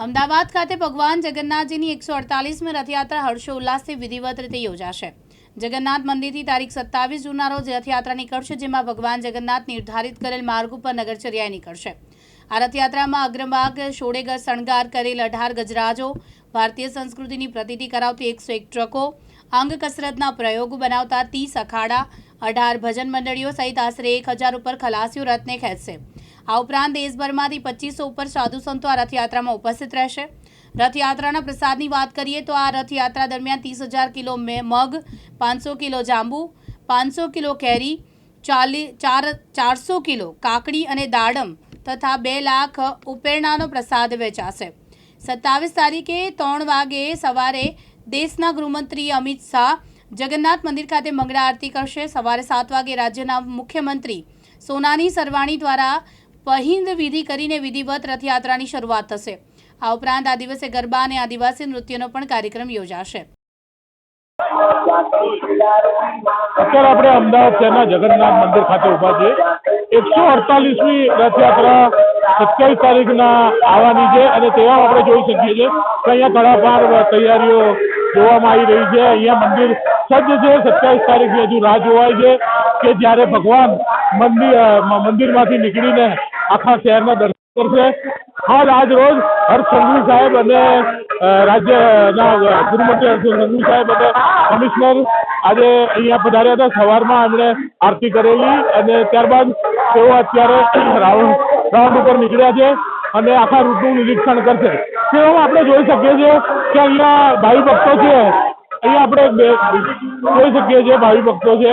અમદાવાદ ખાતે ભગવાન જગન્નાથજીની એકસો અડતાલીસમી રથયાત્રા હર્ષોલ્લાસથી વિધિવત રીતે યોજાશે. જગન્નાથ મંદિરથી તારીખ સત્તાવીસ જૂનના રોજ રથયાત્રા નીકળશે, જેમાં ભગવાન જગન્નાથ નિર્ધારિત કરેલ માર્ગ ઉપર નગરચર્યાએ નીકળશે. આ રથયાત્રામાં અગ્રભાગ શોડેગર શણગાર કરેલ અઢાર ગજરાજો, ભારતીય સંસ્કૃતિની પ્રતીતિ કરાવતી એકસો એક ટ્રકો, અંગ કસરતના પ્રયોગો બનાવતા ત્રીસ અખાડા, અઢાર ભજન મંડળીઓ સહિત આશરે એક હજાર ઉપર ખલાસીઓ રથને ખેંચશે. આ ઉપરાંત દેશભરમાંથી પચીસો ઉપર સાધુ સંતો આ રથયાત્રામાં ઉપસ્થિત રહેશે. રથયાત્રાના પ્રસાદની વાત કરીએ તો આ રથયાત્રા દરમિયાન ત્રીસ હજાર કિલો મગ, પાંચસો કિલો જાંબુ, પાંચસો કિલો કેરી, ચાલી, ચાર, ચારસો કિલો કાકડી અને દાડમ તથા બે લાખ ઉપેરણાનો પ્રસાદ વેચાશે. સત્તાવીસ તારીખે ત્રણ વાગે સવારે દેશના ગૃહમંત્રી અમિત શાહ જગન્નાથ મંદિર ખાતે મંગળા આરતી કરશે. સવારે સાત વાગે રાજ્યના મુખ્યમંત્રી સોનાની સરવાણી દ્વારા પહિંદ વિધિ કરીને વિધિવત રથયાત્રાની શરૂઆત થશે. આ ઉપરાંત આ દિવસે ગરબા અને આદિવાસી નૃત્યનો પણ કાર્યક્રમ યોજાશે. અત્યારે આપણે અમદાવાદ શહેરના જગન્નાથ મંદિર ખાતે ઊભા છીએ. એકસો અડતાલીસમી રથયાત્રા સત્યાવીસ તારીખના આવવાની છે અને તેવા આપણે જોઈ શકીએ છીએ કે અહીંયા તડાપાર તૈયારીઓ જોવામાં આવી રહી છે. અહીંયા મંદિર સજ્જ છે. સત્યાવીસ તારીખની હજુ રાહ જોવાય છે કે જ્યારે ભગવાન મંદિર મંદિરમાંથી નીકળીને આખા શહેરના દર્શન કરશે હાલ આજ રોજ હર્ષ સંઘવી સાહેબ અને રાજ્યના ગૃહમંત્રી હર્ષ સંઘવી સાહેબ અને કમિશનર આજે અહીંયા પધાર્યા હતા. સવારમાં એમણે આરતી કરેલી અને ત્યારબાદ તેઓ અત્યારે રાઉન્ડ રાઉન્ડ ઉપર નીકળ્યા છે અને આખા રૂટનું નિરીક્ષણ કરશે. તેવામાં આપણે જોઈ શકીએ છીએ કે અહીંયા ભાવિ ભક્તો છે. અહીંયા આપણે જોઈ શકીએ છીએ ભાવિ ભક્તો છે.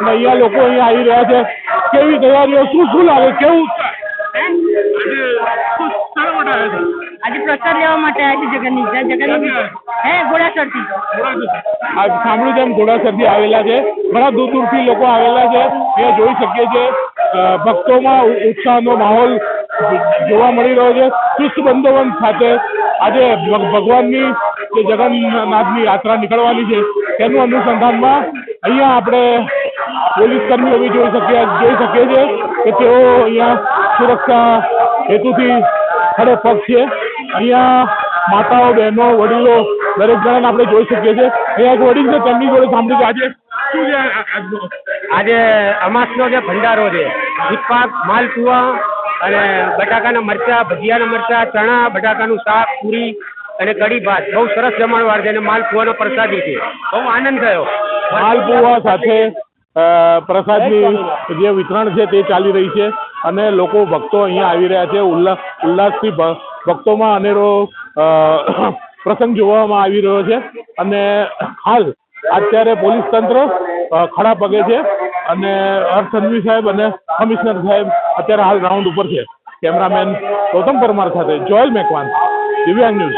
અને અહીંયા લોકો અહીંયા આવી રહ્યા છે. કેવી તૈયારીઓ, શું શું લાગે? કેવું પ્રસાદ લેવા માટે આવ્યા છે જગન્ની જગન્નાથ હે ઘોડાસરથી આજ સાંભળ્યું તેમ ઘોડાસરથી આવેલા છે ઘણા દૂર દૂરથી લોકો આવેલા છે એ જોઈ શકીએ છીએ ભક્તોમાં ઉત્સાહનો માહોલ જોવા મળી રહ્યો છે ચુસ્ત બંદોબસ્ત સાથે આજે ભગવાનની જે જગન્નાથની યાત્રા નીકળવાની છે તેનું અનુસંધાનમાં અહીંયા આપણે પોલીસ કર્મીઓ બી જોઈ શકીએ જોઈ શકીએ છીએ કે તેઓ અહીંયા સુરક્ષા હેતુથી ખડે પગ છે અહીંયા માતાઓ બહેનો વડીલો દરેક જણાને આપણે જોઈ શકીએ છીએ. અહીંયા એક વડીલ છે તેમની જોડે સાંભળ્યું કે આજે શું છે? આજે અમાસનો જે ભંડારો છે દૂધપાક માલપુઆ અને બટાકાના મરચા ભજીયાના મરચા ચણા બટાકાનું શાક પૂરી અને કઢી ભાત. બહુ સરસ જમણવાર છે અને માલપુઆનો પ્રસાદી છે. બહુ આનંદ થયો. માલપુઆ સાથે પ્રસાદની જે વિતરણ છે તે ચાલી રહી છે અને લોકો ભક્તો અહીંયા આવી રહ્યા છે. ઉલ્લાસ ઉલ્લાસથી ભક્તોમાં અનેરો પ્રસંગ જોવામાં આવી રહ્યો છે. અને હાલ અત્યારે પોલીસ તંત્ર ખડા પગે છે. અને સંઘવી સાહેબ અને કમિશનર સાહેબ અત્યારે હાલ રાઉન્ડ ઉપર છે. કેમેરામેન ગૌતમ પરમાર સાથે જોયલ મેકવાન, દિવ્યાંગ ન્યૂઝ.